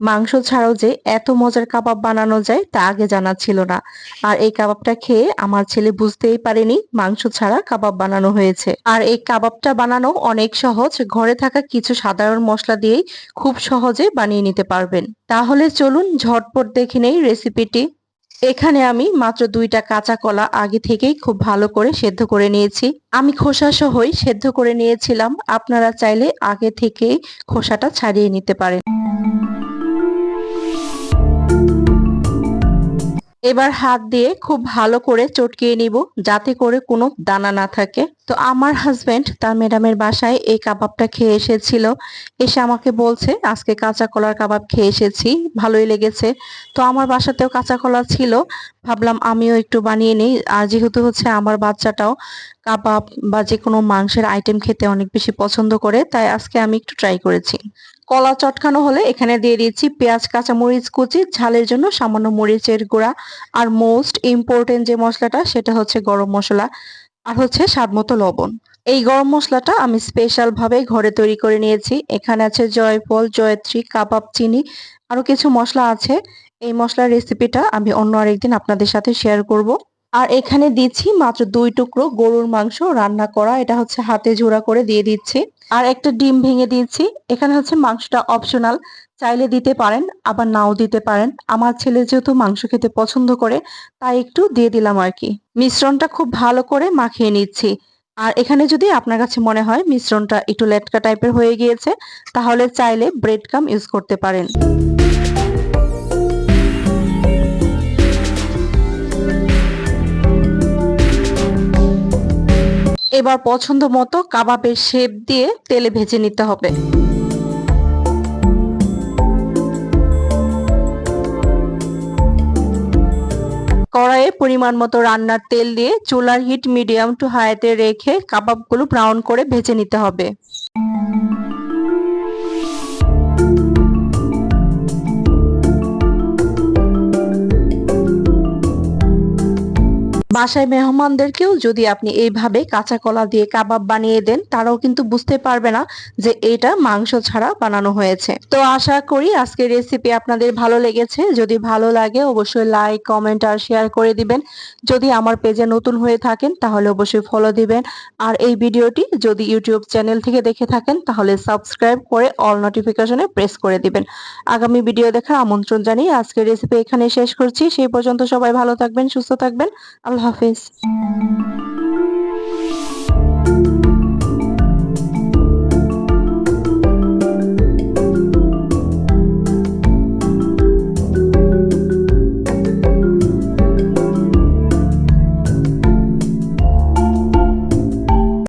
মাংস ছাড়াও যে এত মজার কাবাব বানানো যায় তা আগে জানা ছিল না। আর এই কাবাবটা খেয়ে আমার ছেলে বুঝতেই পারেনি মাংস ছাড়া কাবাব বানানো হয়েছে। আর এই কাবাবটা বানানো অনেক সহজ, ঘরে থাকা কিছু সাধারণ মশলা দিয়েই খুব সহজে বানিয়ে নিতে পারবেন। তাহলে চলুন ঝটপট দেখে নেই রেসিপিটি। এখানে আমি মাত্র দুইটা কাঁচা কলা আগে থেকেই খুব ভালো করে সেদ্ধ করে নিয়েছি। আমি খোসা সহই সেদ্ধ করে নিয়েছিলাম। আপনারা চাইলে আগে থেকেই খোসাটা ছাড়িয়ে নিতে পারেন। এবার হাত দিয়ে খুব ভালো করে চটকিয়ে নিব যাতে করে কোনো দানা না থাকে। তো আমার হাজবেন্ড তার ম্যাডামের বাসায় এই কাবাবটা খেয়ে এসেছিল। এসে আমাকে বলছে, আজকে কাঁচা কলার কাবাব খেয়ে এসেছি, ভালোই লেগেছে। তো আমার বাসাতেও কাঁচা কলা ছিল। ভাবলাম আমিও একটু বানিয়ে নিই। আর যেহেতু হচ্ছে আমার বাচ্চাটাও কাবাব বা যে কোনো মাংসের আইটেম খেতে অনেক বেশি পছন্দ করে, তাই আজকে আমি একটু ট্রাই করেছি। কলা চটকানো হলে এখানে দিয়ে দিয়েছি পেঁয়াজ কাঁচা মরিচ কুচি, ঝালের জন্য সামান্য মরিচের গুঁড়া আর মোস্ট ইম্পর্টেন্ট যে মশলাটা সেটা হচ্ছে গরম মশলা আর হচ্ছে স্বাদ মতো লবণ। এই গরম মশলাটা আমি স্পেশাল ভাবে ঘরে তৈরি করে নিয়েছি। এখানে আছে জয়ফল, জয়ত্রী, কাবাব, চিনি আরও কিছু মশলা আছে। এই মশলার রেসিপিটা আমি অন্য আরেকদিন আপনাদের সাথে শেয়ার করব। আর এখানে দিচ্ছি মাত্র দুই টুকরো গরুর মাংস রান্না করা। এটা হচ্ছে হাতে ঝোড়া করে দিয়ে দিচ্ছি। আর একটা ডিম ভেঙে দিয়েছি এখানে হচ্ছে মাংসটা অপশনাল চাইলে দিতে পারেন, আবার নাও দিতে পারেন। আমার ছেলে যেহেতু মাংস খেতে পছন্দ করে, তাই একটু দিয়ে দিলাম আর কি। মিশ্রণটা খুব ভালো করে মাখিয়ে নিচ্ছি। আর এখানে যদি আপনার কাছে মনে হয় মিশ্রণটা একটু লেটকা টাইপের হয়ে গিয়েছে, তাহলে চাইলে ব্রেড কাম ইউজ করতে পারেন। এবার পছন্দ মতো কাবাবের শেপ দিয়ে তেলে ভেজে নিতে হবে। কড়াইয়ে পরিমাণ মতো রান্নার তেল দিয়ে চুলার হিট মিডিয়াম টু হাইতে রেখে কাবাবগুলো ব্রাউন করে ভেজে নিতে হবে। বাসায় মেহমানদেরকেও যদি আপনি এইভাবে কাঁচা কলা দিয়ে কাবাব বানিয়ে দেন, তারাও কিন্তু বুঝতে পারবে না যে এটা মাংস ছাড়া বানানো হয়েছে। তো আশা করি আজকের রেসিপি আপনাদের ভালো লেগেছে। যদি ভালো লাগে অবশ্যই লাইক কমেন্ট আর শেয়ার করে দিবেন। যদি আমার পেজে নতুন হয়ে থাকেন, তাহলে অবশ্যই ফলো দিবেন। আর এই ভিডিওটি যদি ইউটিউব চ্যানেল থেকে দেখে থাকেন, তাহলে সাবস্ক্রাইব করে অল নোটিফিকেশনে প্রেস করে দিবেন। আগামী ভিডিও দেখার আমন্ত্রণ জানিয়ে আজকের রেসিপি এখানে শেষ করছি। সেই পর্যন্ত সবাই ভালো থাকবেন, সুস্থ থাকবেন। আল্লাহ हाफिज़